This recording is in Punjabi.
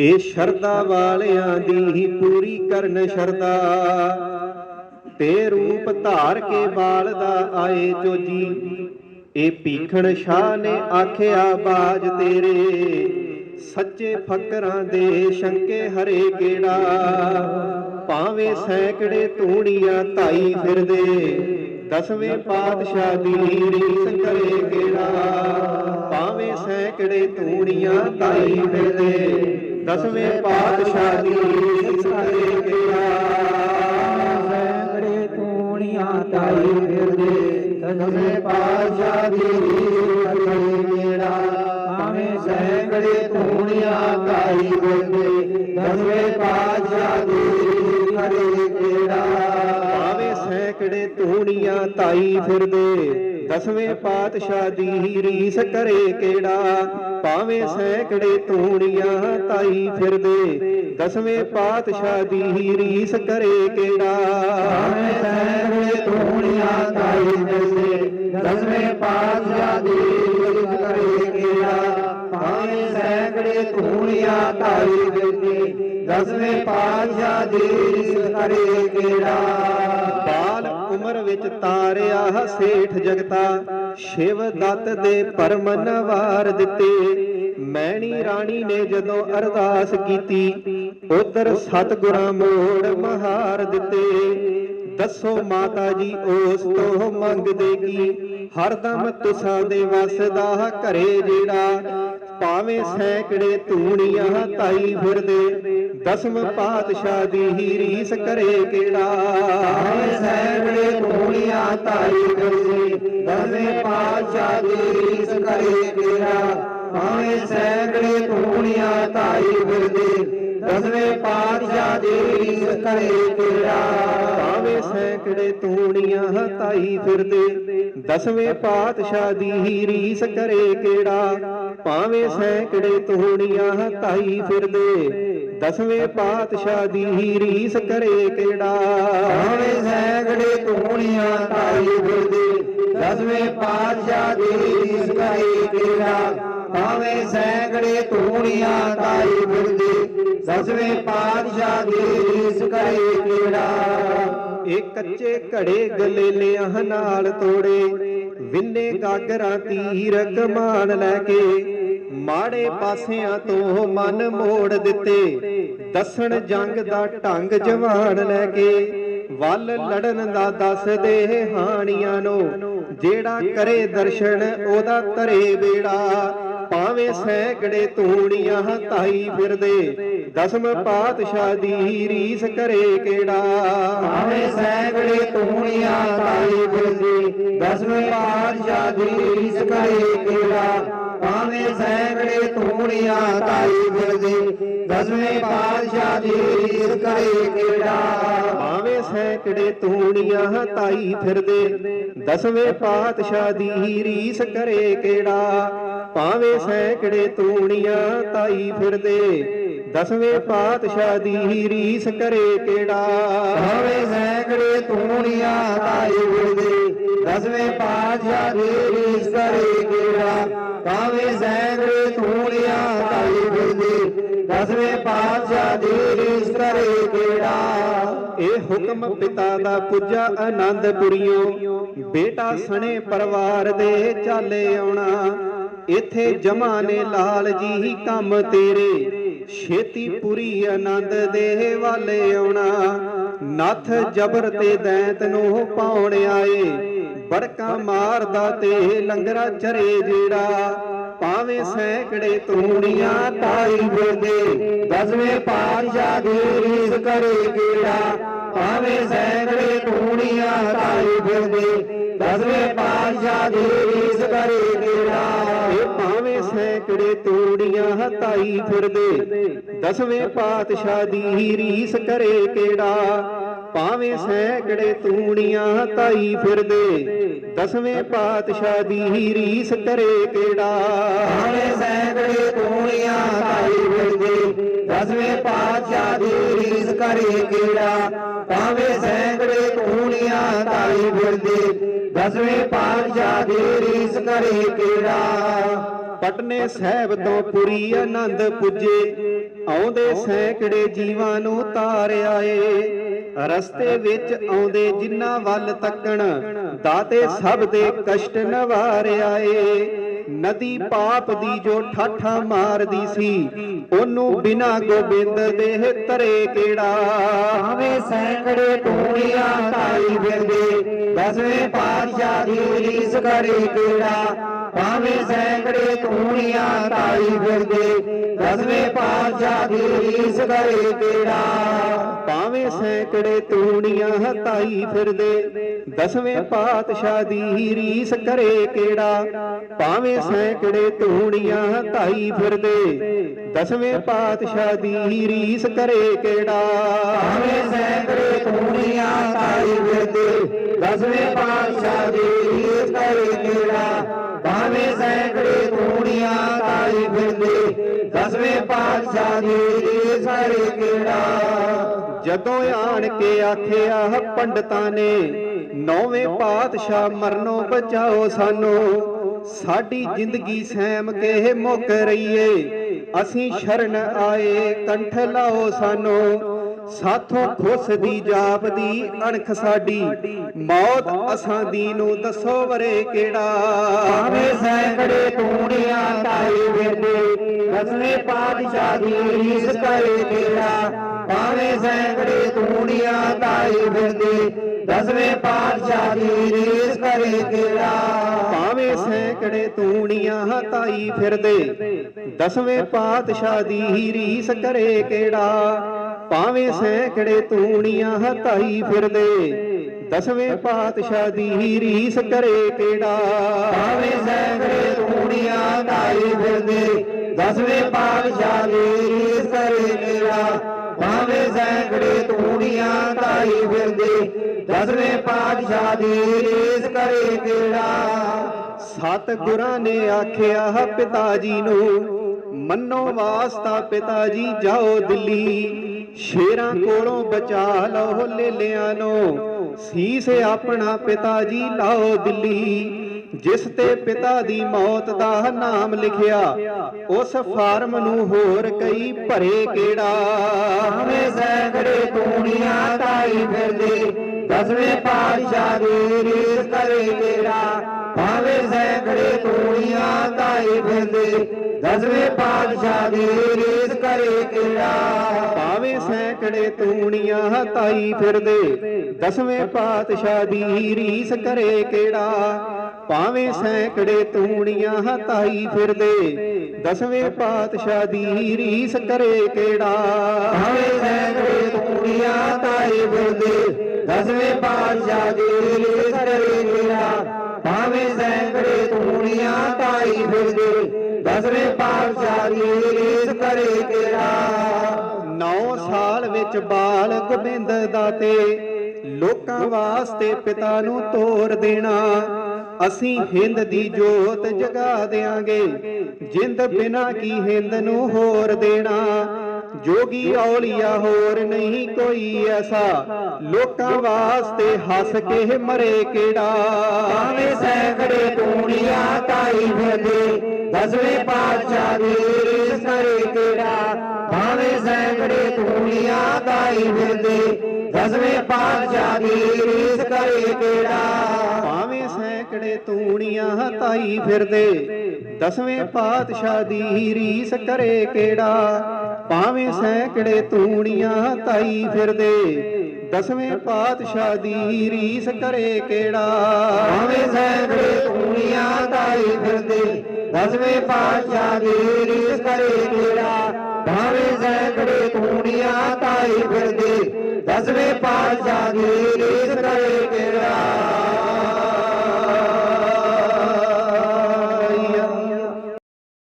ਇਹ ਸ਼ਰਧਾ ਵਾਲਿਆਂ ਦੀ ਹੀ ਪੂਰੀ ਕਰਨ ਸ਼ਰਧਾ। ਤੇ ਰੂਪ ਧਾਰ ਕੇ ਬਾਲ ਦਾ ਆਏ ਜੋਜੀ। ਇਹ ਪੀਖਣ ਸ਼ਾਹ ਨੇ ਆਖਿਆ, ਬਾਜ ਤੇਰੇ। ਸੱਚੇ ਫਕਰਾਂ ਦੇ ਸ਼ੰਕੇ ਹਰੇ ਕਿਹੜਾ ਭਾਵੇਂ ਸੈਂਕੜੇ ਤੂੜੀਆਂ ਧਾਈ ਫਿਰਦੇ, ਦਸਵੇਂ ਪਾਤਸ਼ਾਹ ਦੀ ਰੀਸ ਕਰੇ ਕਿਹੜਾ ਭਾਵੇਂ ਸੈਂਕੜੇ ਤੂੜੀਆਂ ਧਾਈ ਫਿਰਦੇ ਦਸਵੇਂ ਪਾਤਸ਼ਾਹ ਦੀ ਰੀਸ ਕਰੇ ਕਿਹੜਾ ਸੈਂਕੜੇ ਤੂਣੀਆਂ ਤਾਈ ਫਿਰਦੇ, ਦਸਵੇਂ ਪਾਤਸ਼ਾਹ ਦੀ ਰੀਸ ਕਰੇ ਕਿਹੜਾ ਭਾਵੇਂ ਸੈਂਕੜੇ ਤੂਣੀਆਂ ਤਾਈ ਫਿਰਦੇ, ਦਸਵੇਂ ਪਾਤਸ਼ਾਹ ਦੀ ਰੀਸ ਕਰੇ ਕਿਹੜਾ ਭਾਵੇਂ ਸੈਂਕੜੇ ਤੂੜੀਆਂ ਤਾਈ ਫਿਰਦੇ ਦਸਵੇਂ ਪਾਤਸ਼ਾਹ ਦੀ ਰੀਸ ਕਰੇ ਕਿਹੜਾ? ਭਾਵੇਂ ਸੈਂਕੜੇ ਤੂੜੀਆਂ ਧਾਈ ਫਿਰਦੇ। ਦਸਵੇਂ ਪਾਤਸ਼ਾਹ ਦੀ ਰੀਸ ਕਰੇ ਕਿਹੜਾ? ਭਾਵੇਂ ਸੈਂਕੜੇ ਤੂਣੀਆਂ ਤਾਈ ਫਿਰਦੇ। ਦਸਵੇਂ ਪਾਤਸ਼ਾਹ ਦੀ ਰੀਸ ਕਰੇ ਕਿਹੜਾ? ਭਾਵੇਂ ਸੈਂਕੜੇ ਤੂਣੀਆਂ ਤਾਈ ਫਿਰਦੇ। ਦਸਵੇਂ ਪਾਤਸ਼ਾਹ ਦੀ ਕਰੇ ਕਿਹੜਾ? ਉਮਰ ਵਿੱਚ ਤਾਰਿਆ ਸੇਠ ਜਗਤਾ, ਸ਼ਿਵ ਦੱਤ ਦੇ ਪਰਮਨ ਵਾਰ ਦਿੱਤੇ। ਮੈਣੀ ਰਾਣੀ ਨੇ ਜਦੋਂ ਅਰਦਾਸ ਕੀਤੀ, ਉਧਰ ਸਤਗੁਰਾਂ ਮੋੜ ਮਹਾਰ ਦਿੱਤੇ। ਦੱਸੋ ਮਾਤਾ ਜੀ, ਉਸ ਤੋਂ ਮੰਗਦੇ ਕੀ? ਹਰਦਮ ਤੁਸਾਂ ਦੇ ਵਸਦਾ ਘਰੇ ਜਿਹੜਾ ਭਾਵੇਂ ਸੈਂਕੜੇ ਧੂਣੀਆਂ ਤਾਈ ਫਿਰਦੇ, ਦਸਮ ਪਾਤਸ਼ਾਹ ਦੀ ਹੀ ਰੀਸ ਕਰੇ ਕਿਹੜਾ? ਭਾਵੇਂ ਸੈਂਕੜੇ ਤੂਣੀਆਂ ਤਾਈ ਫਿਰਦੇ, ਦਸਵੇਂ ਪਾਤਸ਼ਾਹ ਦੀ ਰੀਸ ਕਰੇ ਕਿਹੜਾ? ਭਾਵੇਂ ਸੈਂਕੜੇ ਤੂਣੀਆਂ ਤਾਈ ਫਿਰਦੇ, ਦਸਵੇਂ ਪਾਤਸ਼ਾਹ ਦੀ ਰੀਸ ਕਰੇ ਕਿਹੜਾ? ਭਾਵੇਂ ਸੈਂਕੜੇ ਤੂਣੀਆਂ ਤਾਈ ਫਿਰਦੇ। ਦਸਵੇਂ ਪਾਤਸ਼ਾਹ ਦੀ ਹੀ ਰੀਸ ਕਰੇ ਕਿਹੜਾ? ਭਾਵੇਂ ਸੈਂਕੜੇ ਤੂਣੀਆਂ ਤਾਈ ਫਿਰਦੇ। ਦਸਵੇਂ ਪਾਤਸ਼ਾਹ ਦੀ ਹੀ ਰੀਸ ਕਰੇ ਕਿਹੜਾ? ਭਾਵੇਂ ਸੈਂਕੜੇ ਤੂਣੀਆਂ ਤਾਈ ਫਿਰਦੇ। ਦਸਵੇਂ ਪਾਤਸ਼ਾਹ ਦੀ ਰੀਸ ਕਰੇ ਕਿਹੜਾ? ਭਾਵੇਂ ਸੈਂਕੜੇ ਤੂਣੀਆਂ ਤਾਈ ਫਿਰਦੇ। ਦਸਵੇਂ ਪਾਤਸ਼ਾਹ ਦੀ ਰੀਸ ਕਰੇ ਕਿਹੜਾ? ਇਹ ਕੱਚੇ ਘੜੇ ਗਲੇਲਿਆਂ ਨਾਲ ਤੋੜੇ, ਵਿੰਨੇ ਗਾਗਰਾਂ ਤੀਰ ਕਮਾਨ ਲੈ ਕੇ ਮਾੜੇ ਪਾਸਿਆਂ ਤੋਂ ਮਨ ਮੋੜ ਦਿੱਤੇ, ਦੱਸਣ ਜੰਗ ਦਾ ਢੰਗ ਜਵਾਨ ਲੈ ਕੇ, ਵੱਲ ਲੜਨ ਦਾ ਦੱਸਦੇ ਹਾਣੀਆਂ ਨੂੰ, ਜਿਹੜਾ ਕਰੇ ਦਰਸ਼ਨ ਉਹਦਾ ਤਰੇ ਬੇੜਾ, ਭਾਵੇਂ ਸੈਂਕੜੇ ਤੂੜੀਆਂ ਤਾਈ ਫਿਰਦੇ ਦਸਮ ਪਾਤਸ਼ਾਹ ਦੀ ਰੀਸ ਕਰੇ ਕਿਹੜਾ? ਭਾਵੇਂ ਸੈਂਕੜੇ ਤੂਣੀਆਂ ਤਾਈ ਫਿਰਦੇ ਦਸਵੇਂ ਪਾਤਸ਼ਾਹ ਦੀ ਰੀਸ ਕਰੇ ਕਿਹੜਾ? ਭਾਵੇਂ ਸੈਂਕੜੇ ਤੂਣੀਆਂ ਤਾਈ ਫਿਰਦੇ ਦਸਵੇਂ ਪਾਤਸ਼ਾਹ ਦੀ ਰੀਸ ਕਰੇ ਕਿਹੜਾ? ਭਾਵੇਂ ਸੈਂਕੜੇ ਤੂੜੀਆਂ ਤਾਈ ਫਿਰਦੇ ਦਸਵੇਂ ਪਾਤਸ਼ਾਹ ਦੀ ਰੀਸ ਕਰੇ ਕਿਹੜਾ? ਭਾਵੇਂ ਸੈਂਕੜੇ ਤੂੜੀਆਂ ਤਾਈ ਫਿਰਦੇ ਦਸਵੇਂ ਪਾਤਸ਼ਾਹ ਦੀ ਰੀਸ ਕਰੇ ਕਿਹੜਾ? ਭਾਵੇਂ ਸੈਂਕੜੇ ਤੂਣੀਆਂ ਤਾਈ ਫਿਰਦੇ ਦਸਵੇਂ ਪਾਤਸ਼ਾਹ ਦੀ ਰੀਸ ਕਰੇ ਕਿਹੜਾ? ਭਾਵੇਂ ਸੈਂਕੜੇ ਤੂਣੀਆਂ ਤਾਈ ਫਿਰਦੇ ਦਸਵੇਂ ਪਾਤਸ਼ਾਹ ਦੀ ਰੀਸ ਕਰੇ ਕਿਹੜਾ? ਇਹ ਹੁਕਮ ਪਿਤਾ ਦਾ ਪੁੱਜਾ ਆਨੰਦਪੁਰੀਓ। ਬੇਟਾ ਸਣੇ ਪਰਿਵਾਰ ਦੇ ਚਾਲੇ ਆਉਣਾ। ਇਥੇ ਜਮਾ ਨੇ ਲਾਲ ਜੀ ਹੀ ਕੰਮ ਤੇਰੇ। ਛੇਤੀ ਪੁਰੀ ਆਨੰਦ ਦੇ ਵਾਲੇ ਆਉਣਾ। ਨੱਥ ਜਬਰ ਤੇ ਦੈਂਤ ਨੂੰ ਪਾਉਣ ਆਏ। ਬੜਕਾ ਮਾਰਦਾ ਤੇ ਲੰਗਰਾ ਚਰੇ ਜਿਹੜਾ। ਭਾਵੇਂ ਸੈਂਕੜੇ ਤੂੜੀਆਂ ਤਾਈ ਫਿਰਦੇ ਦਸਵੇਂ ਪਾਤਸ਼ਾਹ ਦੀ ਰੀਸ ਕਰੇ ਕਿਹੜਾ ਭਾਵੇਂ ਸੈਂਕੜੇ ਤੂਣੀਆਂ ਤਾਈ ਫਿਰਦੇ ਦਸਵੇਂ ਪਾਤਸ਼ਾਹ ਦੀ ਰੀਸ ਕਰੇ ਕਿਹੜਾ ਸੈਂਕੜੇ ਤੂੜੀਆਂ ਤਾਈ ਫਿਰਦੇ। ਦਸਵੇਂ ਪਾਤਸ਼ਾਹ ਦੀ ਰੀਸ ਕਰੇ ਕਿਹੜਾ? ਭਾਵੇਂ ਸੈਂਕੜੇ ਤੂੜੀਆਂ ਤਾਈ ਫਿਰਦੇ। ਦਸਵੇਂ ਪਾਤਸ਼ਾਹ ਦੀ ਰੀਸ ਕਰੇ ਕਿਹੜਾ? ਭਾਵੇਂ ਸੈਂਕੜੇ ਤੂਣੀਆਂ ਤਾਈ ਫਿਰਦੇ। ਦਸਵੇਂ ਪਾਤਸ਼ਾਹ ਦੀ ਰੀਸ ਕਰੇ ਕਿਹੜਾ? ਭਾਵੇਂ ਸੈਂਕੜੇ ਤੂਣੀਆਂ ਤਾਈ ਫਿਰਦੇ। ਦਸਵੇਂ ਪਾਤਸ਼ਾਹ ਦੀ ਰੀਸ ਕਰੇ ਕਿਹੜਾ? ਪਟਨੇ ਸਾਹਿਬ ਤੋਂ ਪੁਰੀ ਆਨੰਦ ਪੁੱਜੇ, ਆਉਂਦੇ ਸੈਂਕੜੇ ਜੀਵਾਂ ਨੂੰ ਤਾਰ ਆਏ। ਰਸਤੇ ਵਿੱਚ ਆਉਂਦੇ ਜਿਨ੍ਹਾਂ ਵੱਲ ਤੱਕਣ, ਦਾਤੇ ਸਭ ਦੇ ਕਸ਼ਟ ਨਵਾਰ ਆਏ। ਨਦੀ ਪਾਪ ਦੀ ਜੋ ਠਾਠਾ ਮਾਰਦੀ ਸੀ, ਉਹਨੂੰ ਬਿਨਾ ਗੋਬਿੰਦ ਦੇ ਤਰੇ ਕਿਹੜਾ? ਭਾਵੇਂ ਸੈਂਕੜੇ ਟੋੜੀਆਂ ਤਾਈ ਫਿਰਦੇ, ਦਸਵੇਂ ਪਾਤਸ਼ਾਹ ਦੀ ਰੀਸ ਕਰੇ ਕਿਹੜਾ? ਭਾਵੇਂ ਸੈਂਕੜੇ ਟੋੜੀਆਂ ਤਾਈ ਫਿਰਦੇ, ਦਸਵੇਂ ਪਾਤਸ਼ਾਹ ਦੀ ਰੀਸ ਕਰੇ ਕਿਹੜਾ? ਭਾਵੇਂ ਸੈਂਕੜੇ ਤੂਣੀਆਂ ਹਤਾਈ ਫਿਰਦੇ, ਦਸਵੇਂ ਪਾਤਸ਼ਾਹ ਦੀ ਰੀਸ ਕਰੇ ਕਿਹੜਾ? ਭਾਵੇਂ ਸੈਂਕੜੇ ਤੂਣੀਆਂ ਹਤਾਈ ਫਿਰਦੇ, ਦਸਵੇਂ ਪਾਤਸ਼ਾਹ ਦੀ ਰੀਸ ਕਰੇ ਕਿਹੜਾ? ਭਾਵੇਂ ਸੈਂਕੜੇ ਟੋੜੀਆਂ ਤਾਈ ਫਿਰਦੇ, ਦਸਵੇਂ ਪਾਤਸ਼ਾਹ ਦੀ ਰੀਸ ਕਰੇ ਕਿਹੜਾ? ਪਾਤਸ਼ਾਹ ਦੀ ਰੀਸ ਜਦੋਂ ਆਣ ਕੇ ਆਖਿਆ, ਪੰਡਤਾਂ ਨੇ, ਨੌਵੇਂ ਪਾਤਸ਼ਾਹ ਮਰਨੋਂ ਬਚਾਓ ਸਾਨੂੰ। ਸਾਡੀ ਜ਼ਿੰਦਗੀ ਸੈਮ ਕੇ ਮੁੱਕ ਰਹੀਏ। ਅਸੀਂ ਸ਼ਰਨ ਆਏ, ਕੰਠ ਲਾਓ ਸਾਨੂੰ। ਸਾਥੋਂ ਖੁਸ ਦੀ ਜਾਪ ਦੀ ਅਣਖ ਸਾਡੀ। ਮੌਤ ਅਸਾਂ ਦੀ ਨੂੰ ਦੱਸੋ ਵਰੇ ਕਿਹੜਾ? ਭਾਵੇਂ ਸੈਂਕੜੇ ਟੋੜੀਆਂ ਤਾਈ ਫਿਰਦੇ ਦਸਵੇਂ ਪਾਤਸ਼ਾਹ ਦੀ ਰੀਸ ਕਰੇ ਕਿਹੜਾ ਭਾਵੇਂ ਸੈਂਕੜੇ ਟੋੜੀਆਂ ਤਾਈ ਫਿਰਦੇ, ਦਸਵੇਂ ਪਾਤਸ਼ਾਹ ਦੀ ਰੀਸ ਕਰੇ ਕਿਹੜਾ ਭਾਵੇਂ ਸੈਂਕੜੇ ਤੂਣੀਆਂ ਤਾਈ ਫਿਰਦੇ, ਦਸਵੇਂ ਪਾਤਸ਼ਾਹ ਦੀ ਰੀਸ ਕਰੇ ਕਿਹੜਾ? ਭਾਵੇਂ ਸੈਂਕੜੇ ਤੂਣੀਆਂ ਤਾਈ ਫਿਰਦੇ, ਦਸਵੇਂ ਪਾਤਸ਼ਾਹ ਦੀ ਰੀਸ ਕਰੇ ਕਿਹੜਾ? ਭਾਵੇਂ ਸੈਂਕੜੇ ਟੋੜੀਆਂ ਤਾਈ ਫਿਰਦੇ ਦਸਵੇਂ ਪਾਤਸ਼ਾਹ ਦੀ ਰੀਸ ਕਰੇ ਭਾਵੇਂ ਸੈਂਕੜੇ ਟੋੜੀਆਂ ਤਾਈ ਫਿਰਦੇ। ਦਸਵੇਂ ਪਾਤਸ਼ਾਹ ਦੀ ਰੀਸ ਕਰੇ ਕਿਹੜਾ? ਸਤ ਗੁਰਾਂ ਨੇ ਆਖਿਆ, ਪਿਤਾ ਜੀ ਨੂੰ, ਮੰਨੋ ਵਾਸਤਾ ਪਿਤਾ ਜੀ, ਜਾਓ ਦਿੱਲੀ। ਸ਼ੇਰਾਂ ਕੋਲੋਂ ਬਚਾ ਲਓ, ਲੇਲਿਆਂ ਨੂੰ। ਸੀਸ ਆਪਣਾ ਪਿਤਾ ਜੀ, ਲਾਓ ਦਿੱਲੀ। ਜਿਸ ਤੇ ਪਿਤਾ ਦੀ ਮੌਤ ਦਾ ਨਾਮ ਲਿਖਿਆ ਉਸ ਫਾਰਮ ਨੂੰ ਹੋਰ ਕਈ ਭਰੇ ਕਿਹੜਾ? ਭਾਵੇਂ ਸੈਂਕੜੇ ਟੋੜੀਆਂ ਤਾਈ ਫਿਰਦੇ ਦਸਵੇਂ ਪਾਤਸ਼ਾਹ ਦੀ ਰੀਸ ਕਰੇ ਕਿਹੜਾ? ਭਾਵੇਂ ਸੈਂਕੜੇ ਟੋੜੀਆਂ ਤਾਈ ਫਿਰਦੇ ਦਸਵੇਂ ਪਾਤਸ਼ਾਹ ਦੀ ਰੀਸ ਕਰੇ ਕਿਹੜਾ? ਭਾਵੇਂ ਸੈਂਕੜੇ ਤੂਣੀਆਂ ਹਤਾਈ ਫਿਰਦੇ ਦਸਵੇਂ ਪਾਤਸ਼ਾਹ ਦੀ ਰੀਸ ਕਰੇ ਕਿਹੜਾ? ਭਾਵੇਂ ਸੈਂਕੜੇ ਤੂਣੀਆਂ ਹਤਾਈ ਫਿਰਦੇ ਦਸਵੇਂ ਪਾਤਸ਼ਾਹ ਦੀ ਰੀਸ ਕਰੇ ਕਿਹੜਾ? ਭਾਵੇਂ ਸੈਂਕੜੇ ਟੋੜੀਆਂ ਤਾਈ ਫਿਰਦੇ ਦਸਵੇਂ ਪਾਤਸ਼ਾਹ ਦੀ ਰੀਸ ਕਰੇ ਕਿਹੜਾ? ਭਾਵੇਂ ਸੈਂਕੜੇ ਟੋੜੀਆਂ ਤਾਈ ਫਿਰਦੇ ਦਸਵੇਂ ਪਾਤਸ਼ਾਹ ਦੀ ਰੀਸ ਕਰੇ ਕਿਹੜਾ? 9 ਸਾਲ ਵਿੱਚ ਬਾਲ ਗੋਬਿੰਦ ਦਾਤੇ ਲੋਕਾਂ ਵਾਸਤੇ ਪਿਤਾ ਨੂੰ ਤੋਰ ਦੇਣਾ ਅਸੀਂ ਹਿੰਦ ਦੀ ਜੋਤ ਜਗਾ ਦੇਾਂਗੇ ਜਿੰਦ ਬਿਨਾ ਕੀ ਹਿੰਦ ਨੂੰ ਹੋਰ ਦੇਣਾ। ਜੋਗੀ ਔਲੀਆ ਹੋਰ ਨਹੀਂ ਕੋਈ ਐਸਾ। ਲੋਕਾਂ ਵਾਸਤੇ ਹੱਸ ਕੇ ਮਰੇ ਕਿਹੜਾ। ਭਾਵੇਂ ਸੈਂਕੜੇ ਟੋੜੀਆਂ ਤਾਈ ਫਿਰਦੇ, ਦਸਵੇਂ ਪਾਤਸ਼ਾਹ ਦੀ ਰੀਸ ਕਰੇ ਕਿਹੜਾ। ਭਾਵੇਂ ਸੈਂਕੜੇ ਟੋੜੀਆਂ ਤਾਈ ਫਿਰਦੇ, ਦਸਵੇਂ ਪਾਤਸ਼ਾਹ ਦੀ ਰੀਸ ਕਰੇ ਕਿਹੜਾ। ਸੈਂਕੜੇ ਤੂਣੀਆਂ ਤਾਈ ਫਿਰਦੇ। ਦਸਵੇਂ ਪਾਤਸ਼ਾਹ ਦੀ ਰੀਸ ਕਰੇ ਕਿਹੜਾ? ਭਾਵੇਂ ਸੈਂਕੜੇ ਤੂਣੀਆਂ ਤਾਈ ਫਿਰਦੇ। ਦਸਵੇਂ ਪਾਤਸ਼ਾਹ ਦੀ ਰੀਸ ਕਰੇ ਕਿਹੜਾ? ਭਾਵੇਂ ਸੈਂਕੜੇ ਤੂਣੀਆਂ ਤਾਈ ਫਿਰਦੇ। ਦਸਵੇਂ ਪਾਤਸ਼ਾਹ ਦੀ ਰੀਸ ਕਰੇ ਕਿਹੜਾ? ਭਾਵੇਂ ਸੈਂਕੜੇ ਤੂਣੀਆਂ ਤਾਈ ਫਿਰਦੇ। ਦਸਵੇਂ ਪਾਤਸ਼ਾਹ ਦੀ ਰੀਸ